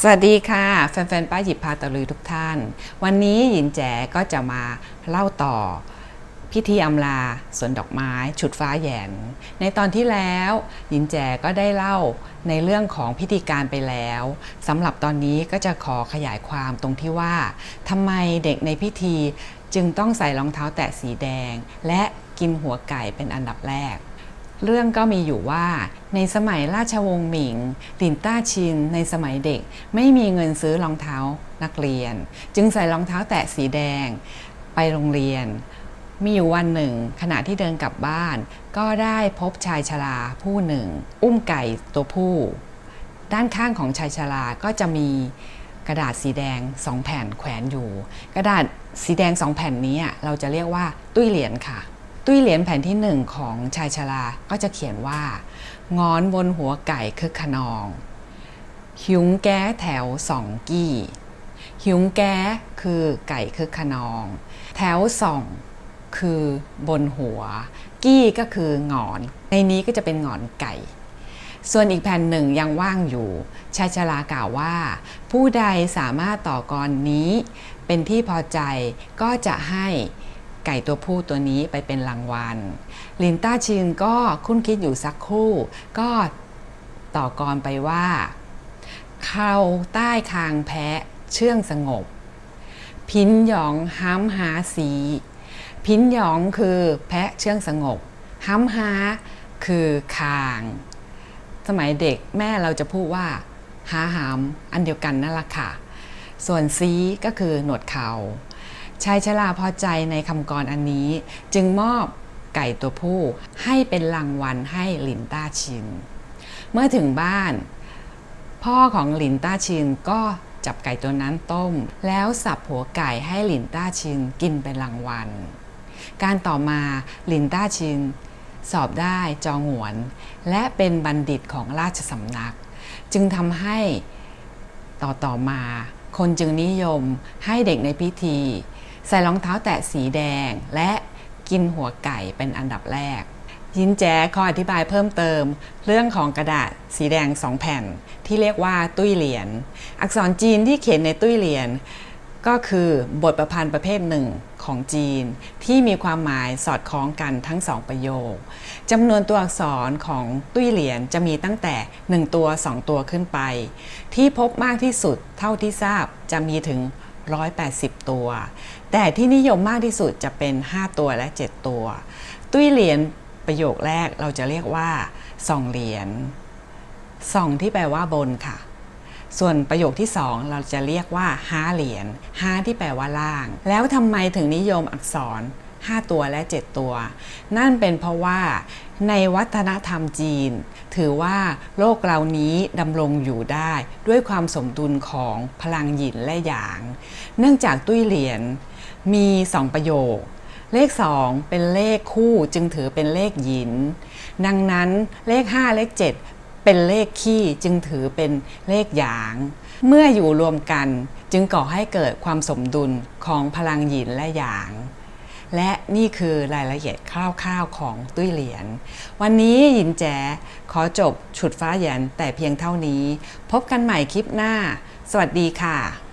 สวัสดีค่ะ แฟนๆ ป้าหยิบพาตะลุยทุกท่าน วันนี้หยินแจก็จะมาเล่าต่อ พิธีอำลาสวนดอกไม้ฉุดฟ้าแยน ในตอนที่แล้วหยินแจก็ได้เล่าในเรื่องของพิธีการไปแล้วสำหรับตอนนี้ก็จะขอขยายความตรงที่ว่าทำไมเด็กในพิธีจึงต้องใส่รองเท้าแตะสีแดง และกินหัวไก่เป็นอันดับแรก เรื่องก็มีอยู่ว่า ในสมัยราชวงศ์หมิงลินต้าชิน ในสมัยเด็กไม่มีเงินซื้อรองเท้านักเรียน จึงใส่รองเท้าแตะสีแดงไปโรงเรียน มีอยู่วันหนึ่ง ขณะที่เดินกลับบ้าน ก็ได้พบชายชราผู้หนึ่ง อุ้มไก่ตัวผู้ ด้านข้างของชายชราก็จะมีกระดาษสีแดงสองแผ่นแขวนอยู่ กระดาษสีแดงสองแผ่นนี้เราจะเรียกว่าตุ้ยเหรียญค่ะ ตุ้ยเหรียญแผ่นที่หนึ่งของชายชราก็จะเขียนว่า งอนบนหัวไก่คึกขนองหิวงแก้แถวสองกี้หิวงแก้คือไก่คึกขนอง แถวสองคือบนหัว กี้ก็คืองอน ในนี้ก็จะเป็นงอนไก่ ส่วนอีกแผ่นหนึ่งยังว่างอยู่ชายชรากล่าวว่า ผู้ใดสามารถต่อกรนี้ เป็นที่พอใจก็จะให้ ไก่ตัวผู้ตัวนี้ไปเป็นรางวัล ลินต้าชินก็คุ้นคิดอยู่สักครู่ ก็ต่อกรไปว่าเข้าใต้คางแพะเชื่องสงบ พินหยองห้ำหาสี พินหยองคือแพะเชื่องสงบห้ำหาคือคาง สมัยเด็กแม่เราจะพูดว่าหาหามอันเดียวกันนั่นแหละค่ะ ส่วนซีก็คือหนวดเข่า ชายชราพอใจในคำกรอันนี้ จึงมอบไก่ตัวผู้ให้เป็นรางวัลให้หลินต้าชิน เมื่อถึงบ้าน พ่อของหลินต้าชินก็จับไก่ตัวนั้นต้ม แล้วสับหัวไก่ให้หลินต้าชินกินเป็นรางวัล การต่อมาหลินต้าชิน สอบได้จองหวน และเป็นบัณฑิตของราชสำนัก จึงทำให้ต่อต่อมา คนจึงนิยมให้เด็กในพิธี ใส่รองเท้าแตะสีแดงและกินหัวไก่เป็นอันดับแรก ยินแจ๊ขออธิบายเพิ่มเติม เรื่องของกระดาษสีแดงสองแผ่น ที่เรียกว่าตุ้ยเหรียญอักษรจีนที่เขียนในตุ้ยเหรียญ ก็คือบทประพันธ์ประเภทหนึ่งของจีน ที่มีความหมายสอดคล้องกันทั้งสองประโยคจำนวนตัวอักษรของตุ้ยเหรียญจะมีตั้งแต่ 1 ตัว 2 ตัวขึ้นไป ที่พบมากที่สุดเท่าที่ทราบจะมีถึง 180 ตัว แต่ที่นิยมมากที่สุดจะเป็น 5 ตัวและ 7 ตัว ตุ้ยเหรียญประโยคแรกเราจะเรียกว่าส่องเหรียญส่องที่แปลว่าบนค่ะ ส่วนประโยคที่สองเราจะเรียกว่าห้าเหรียญห้าที่แปลว่าล่าง แล้วทำไมถึงนิยมอักษร 5 ตัวและ 7 ตัว นั่นเป็นเพราะว่าในวัฒนธรรมจีน ถือว่าโลกเรานี้ดำรงอยู่ได้ด้วยความสมดุลของพลังหยินและหยาง เนื่องจากตุ้ยเหรียญมี 2 ประโยค เลข 2 เป็นเลขคู่จึงถือเป็นเลขหยิน ดังนั้นเลข 5 เลข 7 เป็นเลขขี้จึงถือเป็นเลขหยาง เมื่ออยู่รวมกันจึงก่อให้เกิดความสมดุลของพลังหยินและหยาง และนี่คือรายละเอียดคร่าวๆของตุ้ยเหรียญ วันนี้หยินแจขอจบฉุดฟ้าหยนแต่เพียงเท่านี้ พบกันใหม่คลิปหน้า สวัสดีค่ะ